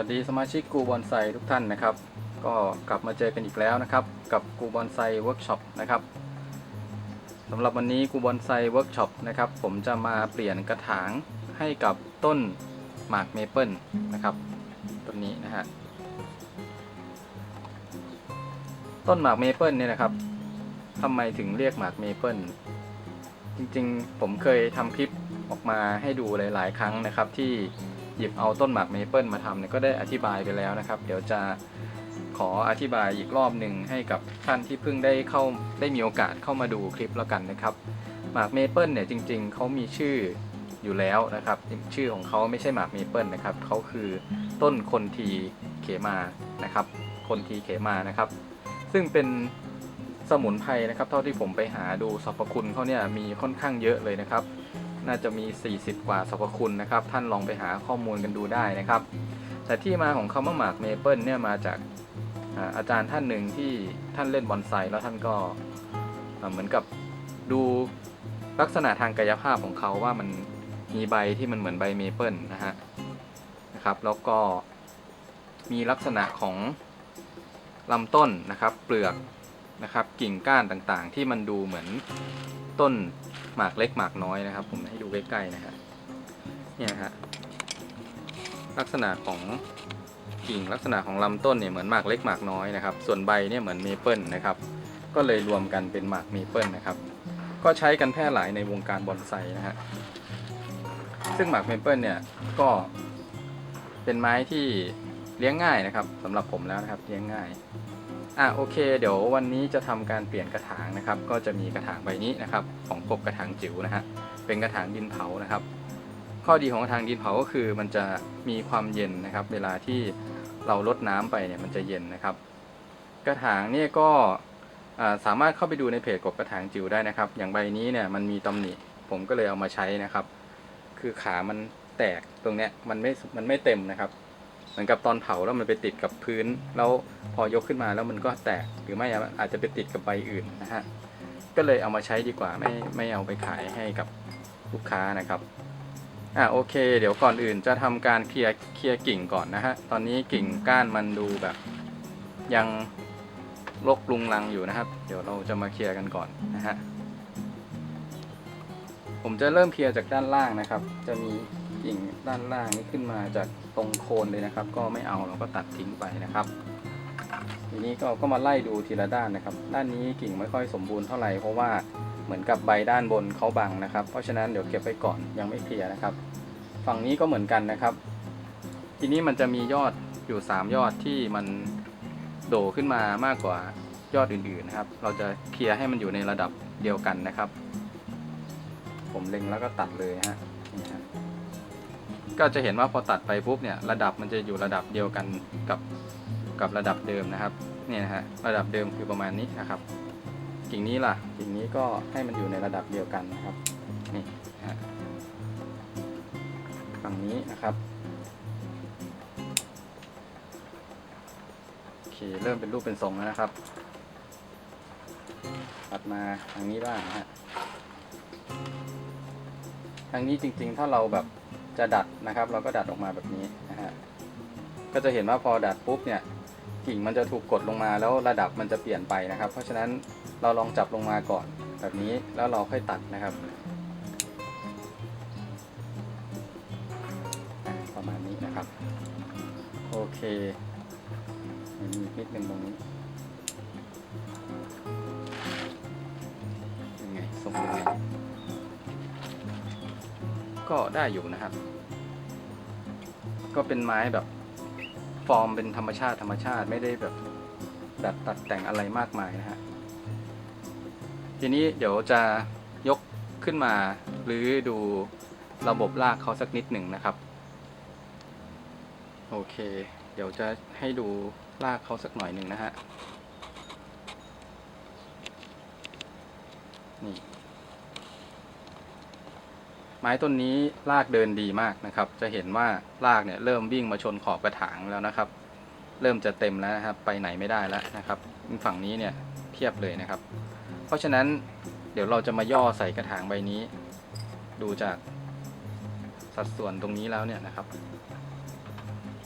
ัสดีสมาชิกกูบอนไซทุกท่านนะครับ ก็กลับมาเจอกันอีกแล้วนะครับ กับกูบอนไซเวิร์กช็อปนะครับสำหรับวันนี้กูบอนไซเวิร์กช็อปนะครับ ผมจะมาเปลี่ยนกระถางให้กับต้นหมากเมเปิลนะครับต้นนี้นะฮะต้นหมากเมเปิลเนี่ยนะครับทำไมถึงเรียกหมากเมเปิลจริงๆ ผมเคยทำคลิปออกมาให้ดูหลาย ๆ ครั้งนะครับที่ หยิบเอาต้นหมากเมเปิลมาทำเนี่ยก็ได้อธิบายไปแล้วนะครับ เดี๋ยวจะขออธิบายอีกรอบหนึ่งให้กับท่านที่เพิ่งได้เข้าได้มีโอกาสเข้ามาดูคลิปแล้วกันนะครับหมากเมเปิลเนี่ยจริง ๆเขามีชื่ออยู่แล้วนะครับ ชื่อของเขาไม่ใช่หมากเมเปิลนะครับเขาคือต้นคนทีเขมานะครับ คนทีเขมานะครับ ซึ่งเป็นสมุนไพรนะครับ เท่าที่ผมไปหาดูสรรพคุณเขาเนี่ยมีค่อนข้างเยอะเลยนะครับ น่าจะมี 40 กว่าสรรพคุณนะครับ ท่านลองไปหาข้อมูลกันดูได้นะครับ แต่ที่มาของคำว่าหมากเมเปิลเนี่ยมาจากอาจารย์ท่านหนึ่งที่ท่านเล่นบอนไซแล้วท่านก็เหมือนกับดูลักษณะทางกายภาพของเขาว่ามันมีใบที่มันเหมือนใบเมเปิลนะฮะนะครับ แล้วก็มีลักษณะของลำต้นนะครับ เปลือกนะครับ กิ่งก้านต่างๆ ที่มันดูเหมือน ต้นหมากเล็กหมากน้อยนะครับ ผมให้ดูใกล้ๆนะฮะเนี่ยฮะลักษณะของกิ่งลักษณะของลำต้นเนี่ยเหมือนหมากเล็กหมากน้อยนะครับ ส่วนใบเนี่ยเหมือนเมเปิลนะครับ ก็เลยรวมกันเป็นหมากเมเปิลนะครับ ก็ใช้กันแพร่หลายในวงการบอนไซนะฮะซึ่งหมากเมเปิลเนี่ยก็เป็นไม้ที่เลี้ยงง่ายนะครับสำหรับผมแล้วนะครับเลี้ยงง่าย อะโอเค เดี๋ยววันนี้จะทำการเปลี่ยนกระถางนะครับ ก็จะมีกระถางใบนี้นะครับ ของกบกระถางจิ๋วนะฮะเป็นกระถางดินเผานะครับ ข้อดีของกระถางดินเผาก็คือมันจะมีความเย็นนะครับ เวลาที่เราลดน้ำไปเนี่ยมันจะเย็นนะครับ กระถางเนี่ยก็สามารถเข้าไปดูในเพจกบกระถางจิ๋วได้นะครับ อย่างใบนี้เนี่ยมันมีตำหนิผมก็เลยเอามาใช้นะครับ คือขามันแตกตรงเนี้ยมันไม่มันไม่เต็มนะครับ เหมือนกับตอนเผาแล้วมันไปติดกับพื้น แล้วพอยกขึ้นมาแล้วมันก็แตกหรือไม่อาจจะไปติดกับใบอื่นนะฮะก็เลยเอามาใช้ดีกว่าไม่ไม่เอาไปขายให้กับลูกค้านะครับอะโอเค เดี๋ยวก่อนอื่นจะทำการเคลียร์เคลียร์กิ่งก่อนนะฮะตอนนี้กิ่งก้านมันดูแบบ ยังรกลุงลังอยู่นะครับ เดี๋ยวเราจะมาเคลียร์กันก่อนนะฮะผมจะเริ่มเคลียร์จากด้านล่างนะครับ จะมี กิ่งด้านล่างนี้ขึ้นมาจากตรงโคนเลยนะครับ ก็ไม่เอาเราก็ตัดทิ้งไปนะครับ ทีนี้ก็ก็มาไล่ดูทีละด้านนะครับ ด้านนี้กิ่งไม่ค่อยสมบูรณ์เท่าไหร่เพราะว่าเหมือนกับใบด้านบนเขาบังนะครับ เพราะฉะนั้นเดี๋ยวเก็บไปก่อนยังไม่เคลียร์นะครับ ฝั่งนี้ก็เหมือนกันนะครับ ทีนี้มันจะมียอดอยู่ 3 ยอดที่มันโดขึ้นมามากกว่ายอดอื่นๆนะครับ เราจะเคลียร์ให้มันอยู่ในระดับเดียวกันนะครับ ผมเล็งแล้วก็ตัดเลยฮะนี่ฮะ ก็จะเห็นว่าพอตัดไปปุ๊บเนี่ยระดับมันจะอยู่ระดับเดียวกันกับกับระดับเดิมนะครับเนี่ยนะฮะระดับเดิมคือประมาณนี้นะครับกิ่งนี้ล่ะกิ่งนี้ก็ให้มันอยู่ในระดับเดียวกันนะครับนี่ฮะฝั่งนี้นะครับโอเคเริ่มเป็นรูปเป็นทรงแล้วนะครับตัดมาทางนี้บ้างนะฮะทางนี้จริงๆถ้าเราแบบ จะดัดนะครับ เราก็ดัดออกมาแบบนี้นะฮะก็จะเห็นว่าพอดัดปุ๊บเนี่ยกิ่งมันจะถูกกดลงมาแล้วระดับมันจะเปลี่ยนไปนะครับ เพราะฉะนั้นเราลองจับลงมาก่อนแบบนี้แล้วเราค่อยตัดนะครับประมาณนี้นะครับ โอเคมีนิดนึงตรงนี้ ก็ได้อยู่นะครับ ก็เป็นไม้แบบฟอร์มเป็นธรรมชาติธรรมชาติไม่ได้แบบดัดตัดแต่งอะไรมากมายนะฮะ ทีนี้เดี๋ยวจะยกขึ้นมาหรือดูระบบรากเขาสักนิดหนึ่งนะครับ โอเค เดี๋ยวจะให้ดูรากเขาสักหน่อยหนึ่งนะฮะ นี่ ไม้ต้นนี้รากเดินดีมากนะครับ จะเห็นว่ารากเนี่ยเริ่มวิ่งมาชนขอบกระถางแล้วนะครับ เริ่มจะเต็มแล้วนะครับ ไปไหนไม่ได้แล้วนะครับ ฝั่งนี้เนี่ยเทียบเลยนะครับ เพราะฉะนั้นเดี๋ยวเราจะมาย่อใส่กระถางใบนี้ ดูจากสัดส่วนตรงนี้แล้วเนี่ยนะครับ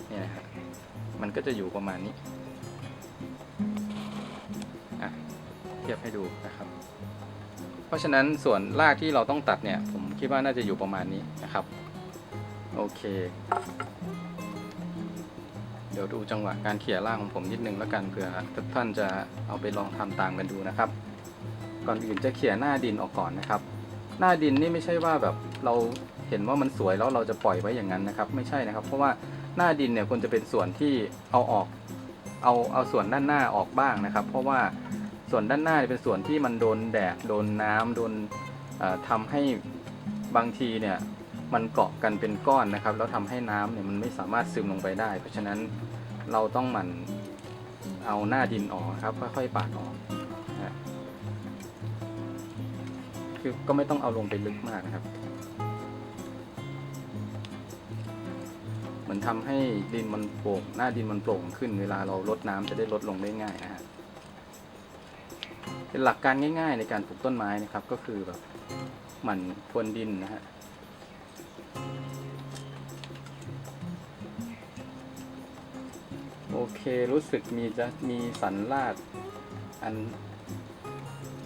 เนี่ยนะฮะมันก็จะอยู่ประมาณนี้เทียบให้ดูนะครับ เพราะฉะนั้นส่วนรากที่เราต้องตัดเนี่ย คิดว่าน่าจะอยู่ประมาณนี้นะครับ โอเค เดี๋ยวดูจังหวะการเขี่ยรากของผมนิดนึงแล้วกันเผื่อทุกท่านจะเอาไปลองทำตามกันดูนะครับ ก่อนอื่นจะเขี่ยหน้าดินออกก่อนนะครับ หน้าดินนี่ไม่ใช่ว่าแบบเราเห็นว่ามันสวยแล้วเราจะปล่อยไว้อย่างนั้นนะครับ ไม่ใช่นะครับ เพราะว่าหน้าดินเนี่ยควรจะเป็นส่วนที่เอาออกเอาเอาส่วนด้านหน้าออกบ้างนะครับ เพราะว่าส่วนด้านหน้าเป็นส่วนที่มันโดนแดดโดนน้ำโดนเอ่อทำให้ บางทีเนี่ยมันเกาะกันเป็นก้อนนะครับ แล้วทำให้น้ำเนี่ยมันไม่สามารถซึมลงไปได้ เพราะฉะนั้นเราต้องหมั่นเอาหน้าดินออกครับ ค่อยๆปาดออกนะฮะคือก็ไม่ต้องเอาลงไปลึกมากนะครับ เหมือนทำให้ดินมันโปร่งหน้าดินมันโปร่งขึ้น เวลาเราลดน้ำจะได้ลดลงได้ง่ายนะฮะเป็นหลักการง่าย ๆ ในการปลูกต้นไม้นะครับ ก็คือแบบ หมั่นพรวนดินนะฮะโอเครู้สึกมีจะมีสันลาด อัน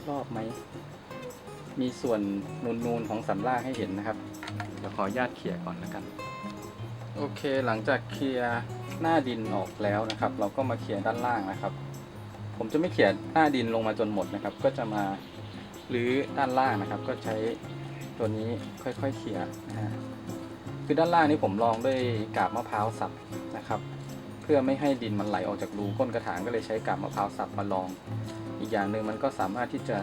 รอบไหม มีส่วนนูนๆของสันลางให้เห็นนะครับเดี๋ยวขอญาตเขี่ยก่อนแล้วกัน โอเคหลังจากเคลียร์หน้าดินออกแล้วนะครับ เราก็มาเคลียร์ด้านล่างนะครับ ผมจะไม่เขี่ยหน้าดินลงมาจนหมดนะครับ ก็จะมา หรือด้านล่างนะครับ ก็ใช้ตัวนี้ค่อยๆเขี่ยนะฮะคือด้านล่างนี้ผมลองด้วยกาบมะพร้าวสับนะครับ เพื่อไม่ให้ดินมันไหลออกจากรูก้นกระถางก็เลยใช้กาบมะพร้าวสับมาลอง อีกอย่างหนึ่งมันก็สามารถที่จะ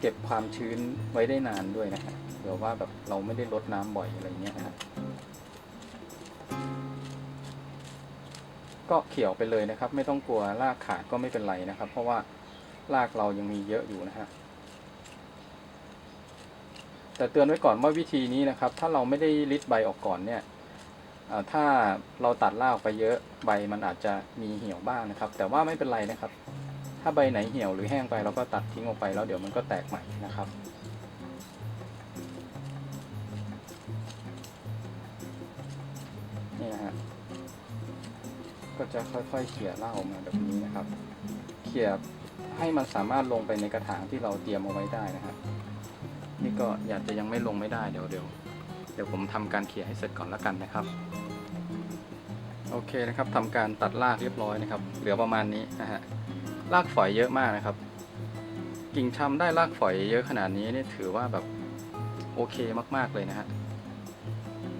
เก็บความชื้นไว้ได้นานด้วยนะครับเดี๋ยวว่าแบบเราไม่ได้ลดน้ำบ่อยอะไรเงี้ยนะครับก็เขี่ยวไปเลยนะครับ ไม่ต้องกลัวรากขาดก็ไม่เป็นไรนะครับ เพราะว่ารากเรายังมีเยอะอยู่นะฮะ แต่เตือนไว้ก่อนว่าวิธีนี้นะครับ ถ้าเราไม่ได้ริดใบออกก่อนเนี่ยถ้าเราตัดรากออกไปเยอะใบมันอาจจะมีเหี่ยวบ้างนะครับ แต่ว่าไม่เป็นไรนะครับ ถ้าใบไหนเหี่ยวหรือแห้งไปเราก็ตัดทิ้งออกไปแล้วเดี๋ยวมันก็แตกใหม่นะครับนี่นะฮะก็จะค่อยๆเขี่ยราออกมาแบบนี้นะครับ เขี่ยให้มันสามารถลงไปในกระถางที่เราเตรียมเอาไว้ได้นะครับ นี่ก็อยากจะยังไม่ลงไม่ได้เดี๋ยวเดี๋ยวเดี๋ยวผมทำการเขี่ยให้เสร็จก่อนแล้วกันนะครับ โอเคนะครับทำการตัดรากเรียบร้อยนะครับ เหลือประมาณนี้นะฮะรากฝอยเยอะมากนะครับ กิ่งชำได้รากฝอยเยอะขนาดนี้นี่ถือว่าแบบโอเคมากๆเลยนะฮะ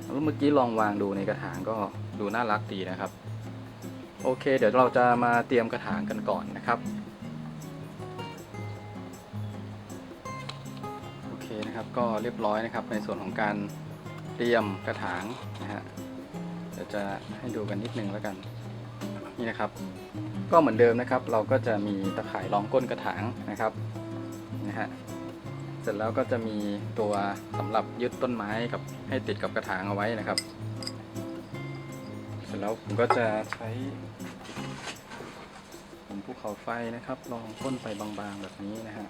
แล้วเมื่อกี้ลองวางดูในกระถางก็ดูน่ารักดีนะครับ โอเค เดี๋ยวเราจะมาเตรียมกระถางกันก่อนนะครับ ก็เรียบร้อยนะครับ ในส่วนของการเตรียมกระถางนะฮะเดี๋ยวจะให้ดูกันนิดนึงแล้วกันนี่นะครับ ก็เหมือนเดิมนะครับ เราก็จะมีตะข่ายรองก้นกระถางนะครับนะฮะเสร็จแล้วก็จะมีตัวสำหรับยึดต้นไม้กับให้ติดกับกระถางเอาไว้นะครับ เสร็จแล้วผมก็จะใช้ผมภูเขาไฟนะครับรองก้นไปบางๆแบบนี้นะฮะ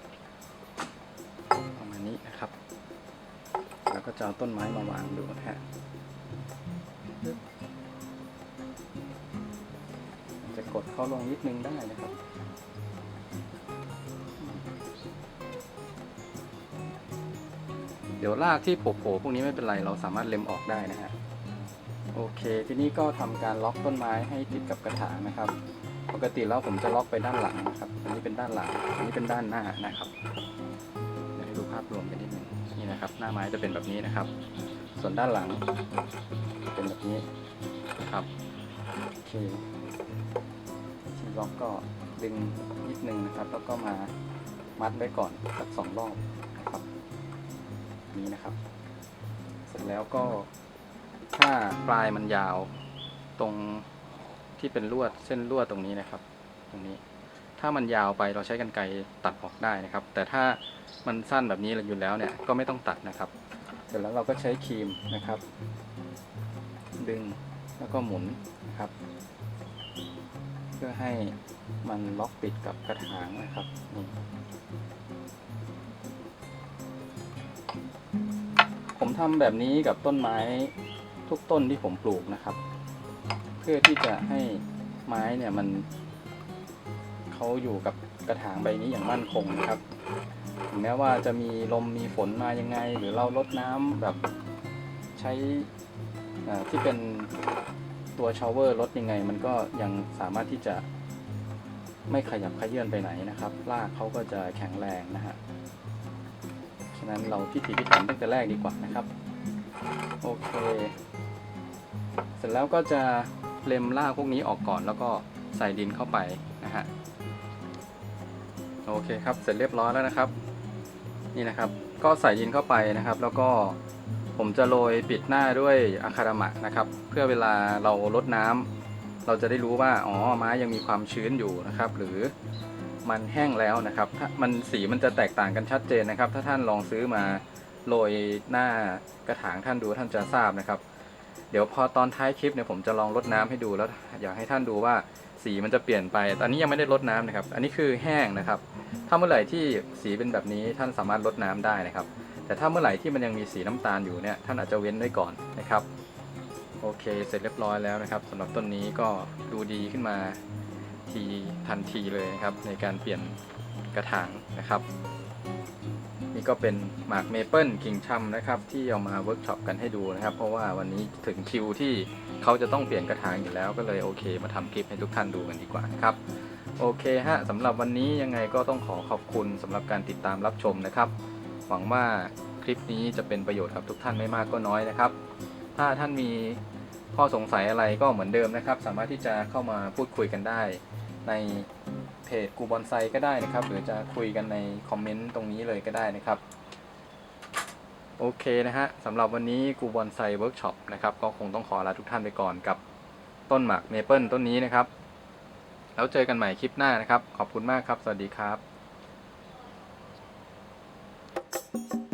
จะเอาต้นไม้มาวางดูนะฮะจะกดเข้าลงนิดนึงได้นะครับเดี๋ยวรากที่โผล่ๆพวกนี้ไม่เป็นไร เราสามารถเล็มออกได้นะฮะ โอเค ทีนี้ก็ทำการล็อกต้นไม้ให้ติดกับกระถางนะครับ ปกติแล้วผมจะล็อกไปด้านหลังนะครับ อันนี้เป็นด้านหลัง อันนี้เป็นด้านหน้านะครับ เดี๋ยวให้ดูภาพรวมกันนิดนึง นี่นะครับ หน้าไม้จะเป็นแบบนี้นะครับ ส่วนด้านหลังเป็นแบบนี้นะครับโอเคทีล็อกก็ดึงนิดนึงนะครับ แล้วก็มามัดไว้ก่อนสักสองรอบนะครับนี้นะครับ เสร็จแล้วก็ถ้าปลายมันยาวตรงที่เป็นลวดเส้นลวดตรงนี้นะครับ ตรงนี้ ถ้ามันยาวไปเราใช้กรรไกรตัดออกได้นะครับ แต่ถ้ามันสั้นแบบนี้อยู่แล้วเนี่ยก็ไม่ต้องตัดนะครับ เสร็จแล้วเราก็ใช้ครีมนะครับ ดึงแล้วก็หมุนนะครับ เพื่อให้มันล็อกปิดกับกระถางนะครับนี่ผมทำแบบนี้กับต้นไม้ทุกต้นที่ผมปลูกนะครับ เพื่อที่จะให้ไม้เนี่ยมัน เขาอยู่กับกระถางใบนี้อย่างมั่นคงนะครับถึงแม้ว่าจะมีลมมีฝนมายังไง หรือเราลดน้ำแบบใช้ที่เป็นตัวชาวเวอร์ลดยังไง มันก็ยังสามารถที่จะไม่ขยับขยื่นไปไหนนะครับรากเขาก็จะแข็งแรงนะฮะฉะนั้นเราพิถีพิถันตั้งแต่แรกดีกว่านะครับ โอเค เสร็จแล้วก็จะเล็มรากพวกนี้ออกก่อนแล้วก็ใส่ดินเข้าไป โอเคครับ เสร็จเรียบร้อยแล้วนะครับ นี่นะครับ ก็ใส่ดินเข้าไปนะครับ แล้วก็ผมจะโรยปิดหน้าด้วยอะคาดามะนะครับ เพื่อเวลาเราลดน้ำเราจะได้รู้ว่า อ๋อ ไม้ยังมีความชื้นอยู่นะครับ หรือมันแห้งแล้วนะครับถ้ามันสีมันจะแตกต่างกันชัดเจนนะครับ ถ้าท่านลองซื้อมาโรยหน้ากระถางท่านดูท่านจะทราบนะครับ เดี๋ยวพอตอนท้ายคลิปเนี่ยผมจะลองรดน้ำให้ดูแล้ว อยากให้ท่านดูว่า สีมันจะเปลี่ยนไปตอนนี้ยังไม่ได้รดน้ำนะครับ อันนี้คือแห้งนะครับ ถ้าเมื่อไหร่ที่สีเป็นแบบนี้ท่านสามารถรดน้ำได้นะครับ แต่ถ้าเมื่อไหร่ที่มันยังมีสีน้ำตาลอยู่เนี่ยท่านอาจจะเว้นไว้ก่อนนะครับ โอเค เสร็จเรียบร้อยแล้วนะครับสำหรับต้นนี้ก็ดูดีขึ้นมาทีทันทีเลยนะครับ ในการเปลี่ยนกระถางนะครับ นี่ก็เป็นหมากเมเปิลกิ่งชำนะครับ ที่เอามาเวิร์กช็อปกันให้ดูนะครับ เพราะว่าวันนี้ถึงคิวที่ เขาจะต้องเปลี่ยนกระถางอยู่แล้วก็เลยโอเค มาทำคลิปให้ทุกท่านดูกันดีกว่านะครับโอเคฮะสำหรับวันนี้ยังไงก็ต้องขอขอบคุณสำหรับการติดตามรับชมนะครับ หวังว่าคลิปนี้จะเป็นประโยชน์กับทุกท่านไม่มากก็น้อยนะครับ ถ้าท่านมีข้อสงสัยอะไรก็เหมือนเดิมนะครับ สามารถที่จะเข้ามาพูดคุยกันได้ ในเพจกูบอนไซก็ได้นะครับ หรือจะคุยกันในคอมเมนต์ตรงนี้เลยก็ได้นะครับ โอเคนะฮะสำหรับวันนี้กูบอนไซเวิร์กช็อปนะครับก็คงต้องขอลาทุกท่านไปก่อนกับต้นหมากเมเปิลต้นนี้นะครับ แล้วเจอกันใหม่คลิปหน้านะครับ ขอบคุณมากครับ สวัสดีครับ